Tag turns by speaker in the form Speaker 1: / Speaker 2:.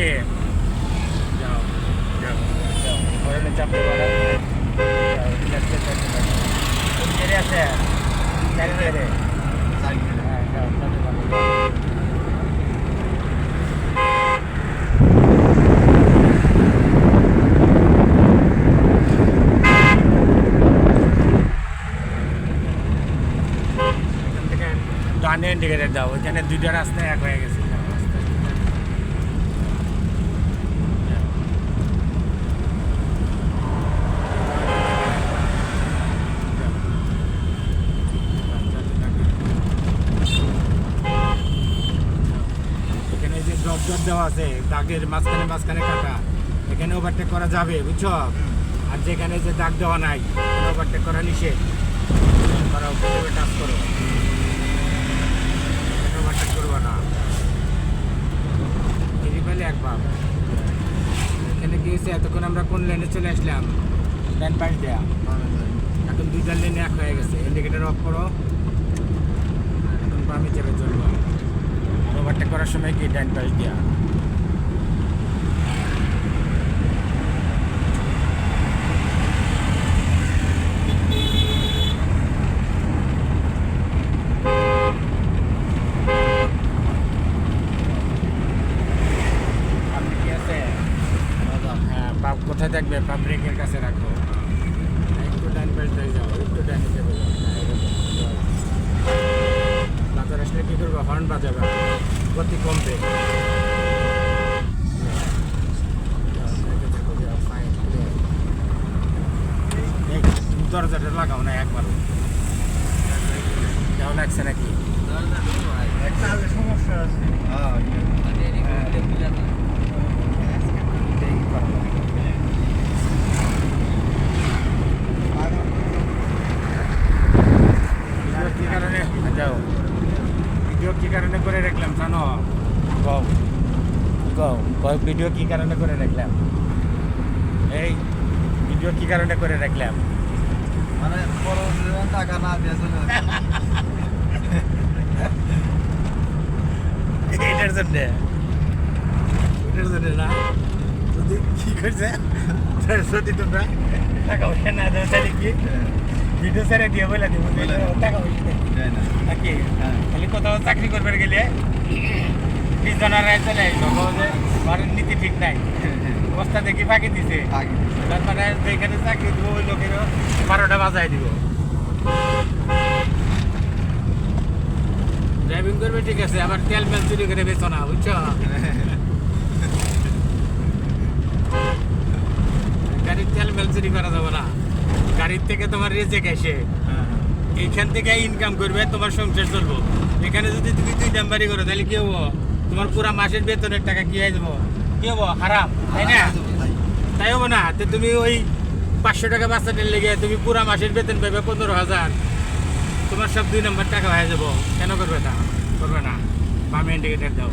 Speaker 1: নাকি যাও যাও যাও হরেনে চাপ দেবো আছে চারি হ্যাঁ দুইটা রাস্তা এক হয়ে গেছে যাও, রাস্তা দুইটা। যাও। যাও। যাও, যাও, যাও। ডট ডট দেওয়া আছে, দাগের মাঝখানে মাঝখানে কাটা। এখানে ওভারটেক করা যাবে, বুঝছ? আর যেখানে যে দাগ দেওয়া নাই ওভারটেক করা নিষেধ। করা টাচ করো। ওভারটেক করব না। ফিরি পেলে এক এখানে কি এতক্ষণ আমরা কোন লেনে চলে আসলাম? ডান পাশ দেয়া। এখন দুইটা লেনে এক হয়ে গেছে। ইন্ডিকেটার অফ করো। এখন বামে চেপে চলবো ওভারটেক করার সময় কি ডান পাশ দেয়া? হ্যাঁ কোথায় থাকবে? পাপ ব্রেকের কাছে রাখো। একটু ডান পাশ দিয়ে যাও, একটু ডানে। যাও। বাজার আসলে কি করব? হর্ন বাজাবে। গতি কমবে। দরজাটা লাগাও না একবার। কেমন লাগছে নাকি?
Speaker 2: সমস্যা আছে।
Speaker 1: যাও। ভিডিও কি কারণে করে রাখলাম জানো? কও। কও কও ভিডিও কি কারণে করে রাখলাম? এই ভিডিও কি কারণে করে রাখলাম?
Speaker 2: মানে টাকা না দিয়ে চলে
Speaker 1: এটার জন্য। এটার জন্য না? যদি কি করছে? যদি তোমরা টাকা পয়সা না দেয় তাহলে কি? ভিডিও ছেড়ে দিয়ে বলে দেবো টাকা পয়সা।
Speaker 2: যায় না।
Speaker 1: নাকি
Speaker 2: হ্যাঁ।
Speaker 1: কোথাও চাকরি করবার গেলে রায় চলে আসব ঘরের নীতি ঠিক নাই। বস্তা দেখি ফাঁকি দিছে।
Speaker 2: আগে।
Speaker 1: তার মানে যেখানে চাকরি দিব ওই লোকেরও বারোটা বাজায় দিব। ড্রাইভিং করবে ঠিক আছে আবার তেল মেল চুরি করে বেচো না বুঝছ? গাড়ির তেল মেল চুরি করা যাবে না। গাড়ির থেকে তোমার রেজেক এসে
Speaker 2: হ্যাঁ,
Speaker 1: এইখান থেকে ইনকাম করবে, তোমার সংসার চলবো। এখানে যদি তুমি দুই নাম্বারি করো, তাহলে কি হব? তোমার পুরা মাসের বেতনের টাকা কি হয়ে যাব? কি হব? হারাম, তাই না? তাই হব না? তো তুমি ওই পাঁচশো টাকা বাচ্চাটার লেগে তুমি পুরা মাসের বেতন পাবে পনেরো হাজার। তোমার সব দুই নম্বর টাকা হয়ে যাব। কেন করবে তা? করবে না। বামে ইন্ডিকেটার দাও।